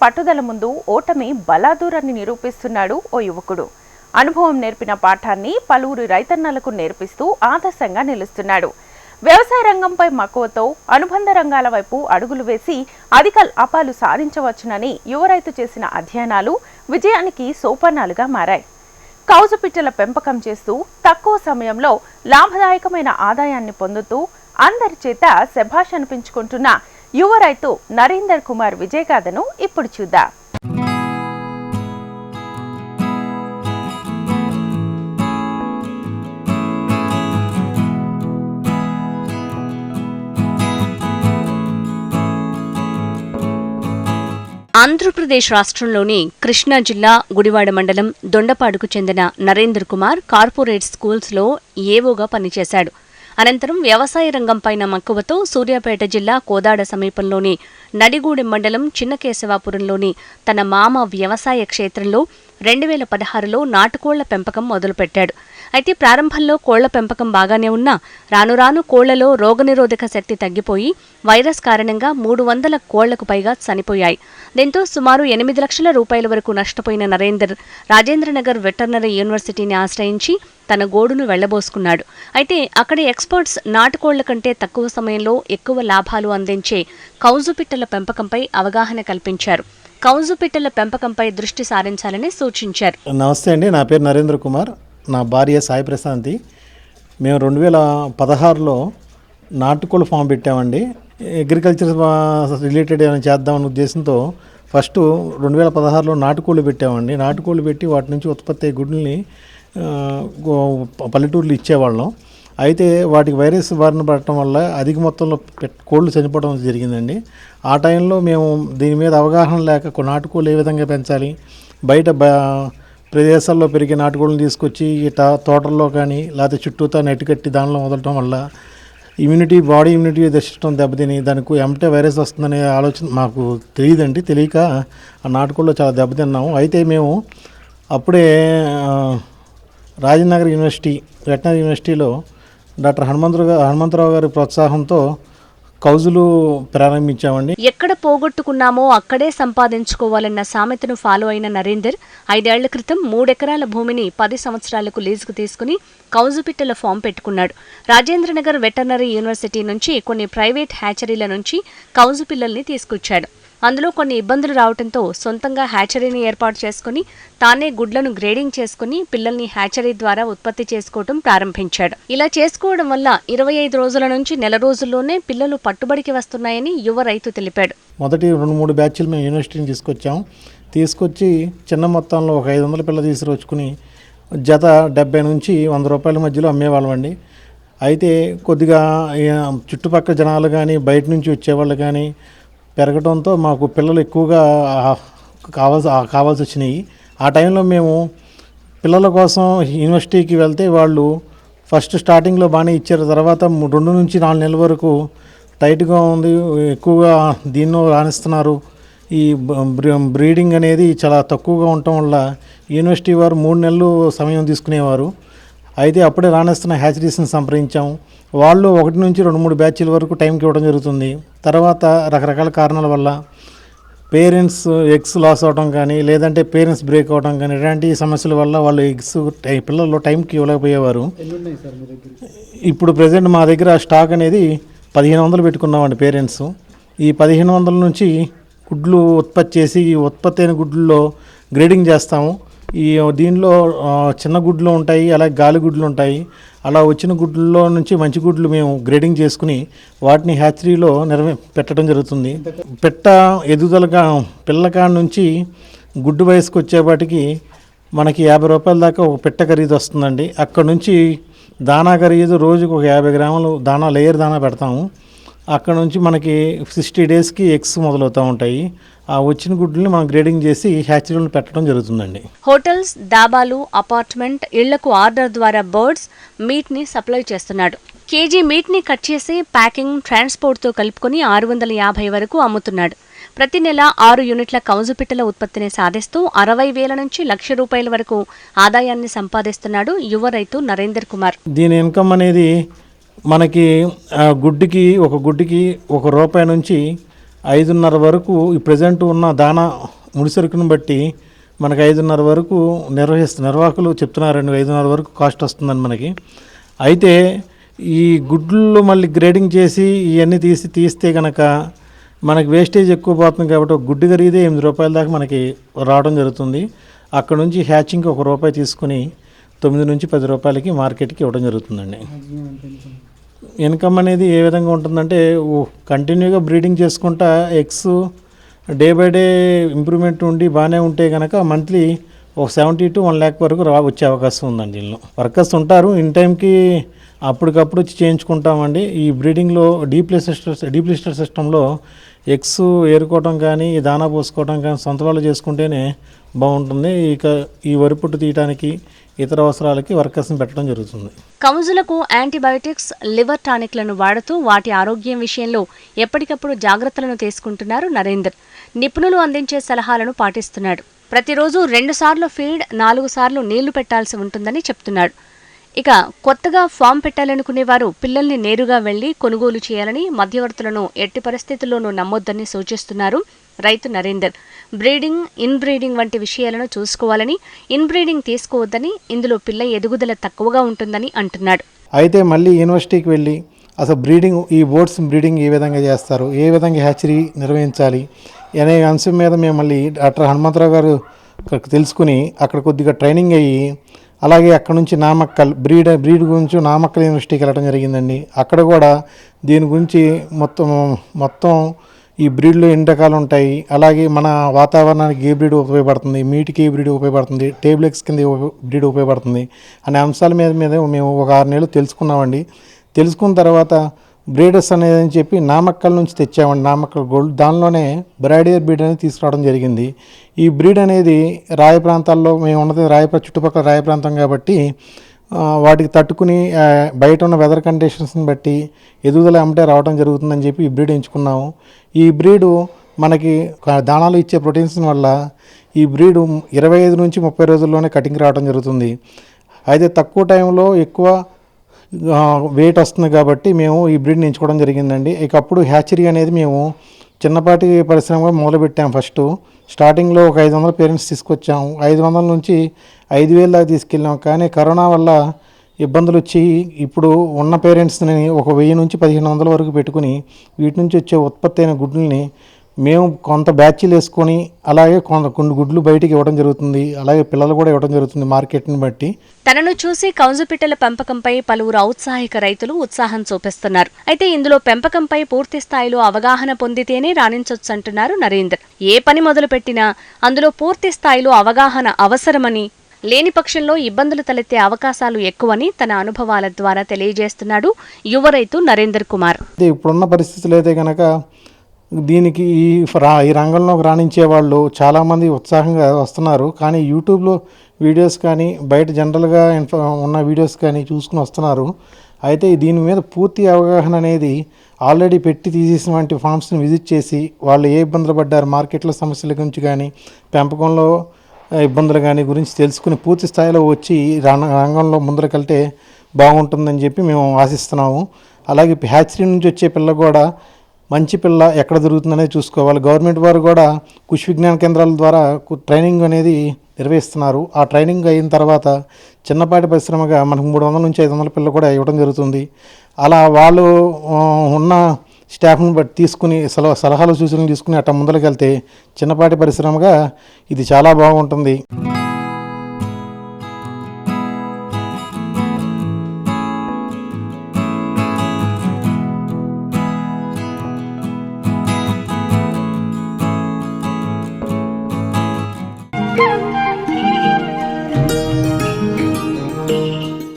పట్టుదల ముందు ఓటమి బలాదూరాన్ని నిరూపిస్తున్నాడు ఓ యువకుడు. అనుభవం నేర్పిన పాఠాన్ని పలువురు రైతన్నలకు నేర్పిస్తూ ఆదర్శంగా నిలుస్తున్నాడు. వ్యవసాయ రంగంపై మక్కువతో అనుబంధ రంగాల వైపు అడుగులు వేసి అధిక లాభాలు సాధించవచ్చునని యువ రైతు చేసిన అధ్యయనాలు విజయానికి సోపానాలుగా మారాయి. కౌజు పిట్టల పెంపకం చేస్తూ తక్కువ సమయంలో లాభదాయకమైన ఆదాయాన్ని పొందుతూ అందరి చేత శభాష్ అనిపించుకుంటున్న యువ రైతు నరేందర్ కుమార్ విజయగాథను ఇప్పుడు చూద్దాం. ఆంధ్రప్రదేశ్ రాష్ట్రంలోని కృష్ణా జిల్లా గుడివాడ మండలం దొండపాడుకు చెందిన నరేందర్ కుమార్ కార్పొరేట్ స్కూల్స్లో ఏవోగా పనిచేశాడు. అనంతరం వ్యవసాయ రంగంపైన మక్కువతో సూర్యాపేట జిల్లా కోదాడ సమీపంలోని నడిగూడెం మండలం చిన్నకేశవాపురంలోని తన మామ వ్యవసాయ క్షేత్రంలో రెండు వేల పదహారులో నాటుకోళ్ళ పెంపకం మొదలుపెట్టాడు. అయితే ప్రారంభంలో కోళ్ళ పెంపకం బాగానే ఉన్నా రాను రాను కోళ్ళలో రోగనిరోధక శక్తి తగ్గిపోయి వైరస్ కారణంగా మూడు వందల కోళ్ళకు పైగా చనిపోయాయి. దీంతో సుమారు ఎనిమిది లక్షల రూపాయల వరకు నష్టపోయిన నరేందర్ రాజేంద్రనగర్ వెటర్నరీ యూనివర్సిటీని ఆశ్రయించి తన గోడును వెళ్ళబోసుకున్నాడు. అయితే అక్కడి ఎక్స్పర్ట్స్ నాటుకోళ్ళ కంటే తక్కువ సమయంలో ఎక్కువ లాభాలు అందించే కౌజుపిట్టల పెంపకంపై అవగాహన కల్పించారు. కౌజు పిట్టల పెంపకంపై దృష్టి సారించాలని సూచించారు. నమస్తే అండి నా పేరు నరేంద్ర కుమార్. నా భార్య సాయి ప్రశాంతి. మేము రెండు వేల పదహారులో నాటుకోళ్ళ ఫామ్ పెట్టామండి. అగ్రికల్చర్ రిలేటెడ్ ఏమైనా చేద్దామనే ఉద్దేశంతో ఫస్ట్ రెండు వేల పదహారులో నాటుకోళ్ళు పెట్టామండి. నాటుకోళ్ళు పెట్టి వాటి నుంచి ఉత్పత్తి అయ్యే గుడ్లని పల్లెటూర్లు ఇచ్చేవాళ్ళం. అయితే వాటికి వైరస్ బారిన పడటం వల్ల అధిక మొత్తంలో కోళ్ళు చనిపోవడం జరిగిందండి. ఆ టైంలో మేము దీని మీద అవగాహన లేక నాటుకోళ్ళు ఏ విధంగా పెంచాలి బయట ప్రదేశాల్లో పెరిగే నాటుకోళ్ళని తీసుకొచ్చి ఈ తోటల్లో కానీ లేకపోతే చుట్టూతా నెట్ కట్టి దానిలో వదలటం వల్ల ఇమ్యూనిటీ బాడీ ఇమ్యూనిటీ దర్శించడం దెబ్బతిని దానికి ఎంటే వైరస్ వస్తుందనే ఆలోచన మాకు తెలియదండి. తెలియక ఆ నాటుకోళ్ళు చాలా దెబ్బతిన్నాము అయితే మేము అప్పుడే రాజనగర్ యూనివర్సిటీ వెటనరీ యూనివర్సిటీలో డాక్టర్ హనుమంతరావు గారు హనుమంతరావు గారి ప్రోత్సాహంతో కౌజులు ప్రారంభించామండి. ఎక్కడ పోగొట్టుకున్నామో అక్కడే సంపాదించుకోవాలన్న సామెతను ఫాలో అయిన నరేందర్ ఐదేళ్ళ క్రితం మూడెకరాల భూమిని పది సంవత్సరాలకు లీజుకు తీసుకుని కౌజుపిట్టల ఫామ్ పెట్టుకున్నాడు. రాజేంద్రనగర్ వెటర్నరీ యూనివర్సిటీ నుంచి కొన్ని ప్రైవేట్ హ్యాచరీల నుంచి కౌజు పిల్లల్ని తీసుకొచ్చాడు. అందులో కొన్ని ఇబ్బందులు రావడంతో సొంతంగా హ్యాచరీని ఏర్పాటు చేసుకుని తానే గుడ్లను గ్రేడింగ్ చేసుకుని పిల్లల్ని హ్యాచరీ ద్వారా ఉత్పత్తి చేసుకోవడం ప్రారంభించాడు. ఇలా చేసుకోవడం వల్ల ఇరవై ఐదు రోజుల నుంచి నెల రోజుల్లోనే పిల్లలు పట్టుబడికి వస్తున్నాయని యువ రైతు తెలిపాడు. మొదటి రెండు మూడు బ్యాచ్లు మేము యూనివర్సిటీని తీసుకొచ్చాం. తీసుకొచ్చి చిన్న మొత్తంలో ఒక ఐదు వందల పిల్లలు తీసుకొచ్చుకుని జత డెబ్బై నుంచి వంద రూపాయల మధ్యలో అమ్మేవాళ్ళం అండి. అయితే కొద్దిగా చుట్టుపక్కల జనాలు కానీ బయట నుంచి వచ్చేవాళ్ళు కానీ పెరగడంతో మాకు పిల్లలు ఎక్కువగా కావాల్సి కావాల్సి వచ్చినాయి ఆ టైంలో మేము పిల్లల కోసం యూనివర్సిటీకి వెళ్తే వాళ్ళు ఫస్ట్ స్టార్టింగ్లో బాగానే ఇచ్చారు. తర్వాత రెండు నుంచి నాలుగు నెలల వరకు టైట్గా ఉంది ఎక్కువగా దీన్నో రాణిస్తున్నారు. ఈ బ్రీడింగ్ అనేది చాలా తక్కువగా ఉండటం వల్ల యూనివర్సిటీ వారు మూడు నెలలు సమయం తీసుకునేవారు. అయితే అప్పుడే రాణిస్తున్న హ్యాచరీస్ని సంప్రదించాం. వాళ్ళు ఒకటి నుంచి రెండు మూడు బ్యాచ్ల వరకు టైంకి ఇవ్వడం జరుగుతుంది. తర్వాత రకరకాల కారణాల వల్ల పేరెంట్స్ ఎగ్స్ లాస్ అవడం కానీ లేదంటే పేరెంట్స్ బ్రేక్ అవడం కానీ ఇలాంటి సమస్యల వల్ల వాళ్ళు ఎగ్స్ పిల్లలు టైంకి ఇవ్వలేకపోయేవారు. ఇప్పుడు ప్రజెంట్ మా దగ్గర స్టాక్ అనేది పదిహేను వందలు పెట్టుకున్నామండి పేరెంట్స్. ఈ పదిహేను వందల నుంచి గుడ్లు ఉత్పత్తి చేసి ఈ ఉత్పత్తి అయిన గుడ్లలో గ్రేడింగ్ చేస్తాము. ఈ దీనిలో చిన్న గుడ్లు ఉంటాయి అలాగే గాలి గుడ్లు ఉంటాయి. అలా వచ్చిన గుడ్లలో నుంచి మంచి గుడ్లు మేము గ్రేడింగ్ చేసుకుని వాటిని హ్యాచరీలో నిర్వ పెట్టడం జరుగుతుంది. పెట్ట ఎదుగుదలగా పిల్లకాడ నుంచి గుడ్డు వయసుకు వచ్చేపాటికి మనకి యాభై రూపాయల దాకా ఒక పెట్ట ఖరీదు వస్తుందండి. అక్కడ నుంచి దానా ఖరీదు రోజుకు ఒక యాభై గ్రాములు దానా లేయర్ దానా పెడతాము. అక్కడ నుంచి మనకి సిక్స్టీ డేస్కి ఎగ్స్ మొదలవుతూ ఉంటాయి. ఆ వచ్చిన గుడ్లని మనం గ్రేడింగ్ చేసి హ్యాచరీలో పెట్టడం జరుగుతుందండి. హోటల్స్ దాబాలు అపార్ట్మెంట్ ఇళ్ళకు ఆర్డర్ ద్వారా బర్డ్స్ మీట్ని సప్లై చేస్తున్నాడు. కేజీ మీట్ని కట్ చేసి ప్యాకింగ్ ట్రాన్స్పోర్ట్తో కలుపుకొని ఆరు వందల యాభై వరకు అమ్ముతున్నాడు. ప్రతి నెల ఆరు యూనిట్ల కౌజుపిట్టల ఉత్పత్తిని సాధిస్తూ అరవై వేల నుంచి లక్ష రూపాయల వరకు ఆదాయాన్ని సంపాదిస్తున్నాడు యువ రైతు నరేందర్ కుమార్. దీని ఇన్కమ్ అనేది మనకి గుడ్డుకి ఒక గుడ్డుకి ఒక రూపాయి నుంచి ఐదున్నర వరకు ఈ ప్రజెంట్ ఉన్న దానా ముడిసరుకును బట్టి మనకి ఐదున్నర వరకు నిర్వహిస్తు నిర్వాహకులు చెప్తున్నారండి ఐదున్నర వరకు కాస్ట్ వస్తుందని మనకి. అయితే ఈ గుడ్లు మళ్ళీ గ్రేడింగ్ చేసి ఇవన్నీ తీసి తీస్తే కనుక మనకి వేస్టేజ్ ఎక్కువ పోతుంది కాబట్టి ఒక గుడ్డు కరిగితే ఎనిమిది రూపాయల దాకా మనకి రావడం జరుగుతుంది. అక్కడ నుంచి హ్యాచింగ్కి ఒక రూపాయి తీసుకుని తొమ్మిది నుంచి పది రూపాయలకి మార్కెట్కి ఇవ్వడం జరుగుతుందండి. ఇన్కమ్ అనేది ఏ విధంగా ఉంటుందంటే కంటిన్యూగా బ్రీడింగ్ చేసుకుంటా eggs day by day improvement ఉండి బాగానే ఉంటే కనుక మంత్లీ ఒక సెవెంటీ టు వన్ ల్యాక్ వరకు రా వచ్చే అవకాశం ఉందండి దీనిలో వర్కర్స్ ఉంటారు ఇన్ టైంకి అప్పటికప్పుడు వచ్చి చేయించుకుంటామండి. ఈ బ్రీడింగ్లో డీప్లిస్టర్ డీప్లిస్టర్ సిస్టంలో ఎగ్స్ ఏరుకోవటం కానీ ఈ దానా పోసుకోవటం కానీ సొంత వాళ్ళు చేసుకుంటేనే బాగుంటుంది. ఇక ఈ వరిపుట్టు తీయడానికి ఇతర అవసరాలకి వర్కర్స్ని పెట్టడం జరుగుతుంది. కౌజులకు యాంటీబయోటిక్స్ లివర్ టానిక్లను వాడుతూ వాటి ఆరోగ్యం విషయంలో ఎప్పటికప్పుడు జాగ్రత్తలను తీసుకుంటున్నారు నరేందర్. నిపుణులు అందించే సలహాలను పాటిస్తున్నాడు. ప్రతిరోజు రెండు సార్లు ఫీడ్ నాలుగు సార్లు నీళ్ళు పెట్టాల్సి ఉంటుందని చెప్తున్నాడు. ఇక కొత్తగా ఫామ్ పెట్టాలనుకునే వారు పిల్లల్ని నేరుగా వెళ్ళి కొనుగోలు చేయాలని మధ్యవర్తులను ఎట్టి పరిస్థితుల్లోనూ నమ్మొద్దని సూచిస్తున్నారు రైతు నరేందర్. బ్రీడింగ్ ఇన్ బ్రీడింగ్ వంటి విషయాలను చూసుకోవాలని ఇన్ బ్రీడింగ్ తీసుకోవద్దని ఇందులో పిల్ల ఎదుగుదల తక్కువగా ఉంటుందని అంటున్నాడు. అయితే మళ్ళీ యూనివర్సిటీకి వెళ్ళి అసలు బ్రీడింగ్ ఈ బోర్డ్స్ బ్రీడింగ్ ఏ విధంగా చేస్తారు ఏ విధంగా హ్యాచరీ నిర్వహించాలి అనే అంశం మీద మేము మళ్ళీ డాక్టర్ హనుమంతరావు గారు తెలుసుకుని అక్కడ కొద్దిగా ట్రైనింగ్ అయ్యి అలాగే అక్కడ నుంచి నామక్కల్ బ్రీడ్ బ్రీడ్ గురించి నామక్కల్ యూనివర్సిటీకి వెళ్ళడం జరిగిందండి. అక్కడ కూడా దీని గురించి మొత్తం మొత్తం ఈ బ్రీడ్లో ఎన్ని రకాలు ఉంటాయి అలాగే మన వాతావరణానికి ఏ బ్రీడ్ ఉపయోగపడుతుంది మీటికి ఏ బ్రీడ్ ఉపయోగపడుతుంది టేబ్లెక్స్ కింద బ్రీడ్ ఉపయోగపడుతుంది అనే అంశాల మీద మీద మేము ఒక ఆరు నెలలు తెలుసుకున్నామండి. తెలుసుకున్న తర్వాత బ్రీడర్స్ అనేది అని చెప్పి నామక్కల్ నుంచి తెచ్చామండి నామక్కల్ గోల్డ్. దానిలోనే బ్రాడియర్ బ్రీడ్ అనేది తీసుకురావడం జరిగింది. ఈ బ్రీడ్ అనేది రాయ ప్రాంతాల్లో మేము ఉన్నది రాయ చుట్టుపక్కల రాయ ప్రాంతం కాబట్టి వాటికి తట్టుకుని బయట ఉన్న వెదర్ కండిషన్స్ని బట్టి ఎదుగుదల అమ్మటే రావడం జరుగుతుందని చెప్పి ఈ బ్రీడ్ ఎంచుకున్నాము. ఈ బ్రీడు మనకి దాణాలు ఇచ్చే ప్రోటీన్స్ వల్ల ఈ బ్రీడు ఇరవై ఐదు నుంచి ముప్పై రోజుల్లోనే కటింగ్ రావడం జరుగుతుంది. అయితే తక్కువ టైంలో ఎక్కువ వెయిట్ వస్తుంది కాబట్టి మేము ఈ బ్రీడ్ని ఎంచుకోవడం జరిగిందండి. ఇకప్పుడు హ్యాచరీ అనేది మేము చిన్నపాటి పరిశ్రమగా మొదలుపెట్టాం ఫస్ట్ స్టార్టింగ్లో ఒక ఐదు వందల పేరెంట్స్ తీసుకొచ్చాము. ఐదు వందల నుంచి ఐదు వేల దాకా తీసుకెళ్ళాం. కానీ కరోనా వల్ల ఇబ్బందులు వచ్చి ఇప్పుడు ఉన్న పేరెంట్స్ని ఒక వెయ్యి నుంచి పదిహేను వందల వరకు పెట్టుకుని వీటి నుంచి వచ్చే ఉత్పత్తి అయిన గుడ్లని మేము కొంత బ్యాచ్లు వేసుకొని అలాగే కొంత కొన్ని గుడ్లు బయటికి ఇవ్వడం జరుగుతుంది. అలాగే పిల్లలు కూడా ఇవ్వడం జరుగుతుంది మార్కెట్ని బట్టి. తనను చూసి కౌజుపిట్టల పెంపకంపై పలువురు ఔత్సాహిక రైతులు ఉత్సాహం చూపిస్తున్నారు. అయితే ఇందులో పెంపకంపై పూర్తి స్థాయిలో అవగాహన పొందితేనే రాణించొచ్చంటున్నారు నరేందర్. ఏ పని మొదలుపెట్టినా అందులో పూర్తి స్థాయిలో అవగాహన అవసరమని లేని పక్షంలో ఇబ్బందులు తలెత్తే అవకాశాలు ఎక్కువని తన అనుభవాల ద్వారా తెలియజేస్తున్నాడు యువ రైతు నరేందర్ కుమార్. ఇప్పుడున్న పరిస్థితులు అయితే కనుక దీనికి ఈ రా- ఈ రంగంలోకి రాణించే వాళ్ళు చాలామంది ఉత్సాహంగా వస్తున్నారు. కానీ యూట్యూబ్లో వీడియోస్ కానీ బయట జనరల్గా ఇన్ఫ ఉన్న వీడియోస్ కానీ చూసుకుని వస్తున్నారు. అయితే దీని మీద పూర్తి అవగాహన అనేది ఆల్రెడీ పెట్టి తీసేసిన వంటి ఫామ్స్ని విజిట్ చేసి వాళ్ళు ఏ ఇబ్బందులు పడ్డారు మార్కెట్లో సమస్యల గురించి కానీ పెంపకంలో ఇబ్బందులు కానీ గురించి తెలుసుకుని పూర్తి స్థాయిలో వచ్చి రంగ- రంగంలో ముందరకెళ్తే బాగుంటుందని చెప్పి మేము ఆశిస్తున్నాము. అలాగే హ్యాచరీ నుంచి వచ్చే పిల్ల కూడా మంచి పిల్ల ఎక్కడ దొరుకుతుందనేది చూసుకోవాలి. గవర్నమెంట్ వారు కూడా కృషి విజ్ఞాన కేంద్రాల ద్వారా ట్రైనింగ్ అనేది నిర్వహిస్తున్నారు. ఆ ట్రైనింగ్ అయిన తర్వాత చిన్నపాటి పరిశ్రమగా మనకు మూడు వందల నుంచి ఐదు వందల పిల్లలు కూడా ఇవ్వడం జరుగుతుంది. అలా వాళ్ళు ఉన్న స్టాఫ్ను బట్టి తీసుకుని సలహా సలహాలు సూచనలు తీసుకుని అట్ట ముందరికి వెళ్తే చిన్నపాటి పరిశ్రమగా ఇది చాలా బాగుంటుంది.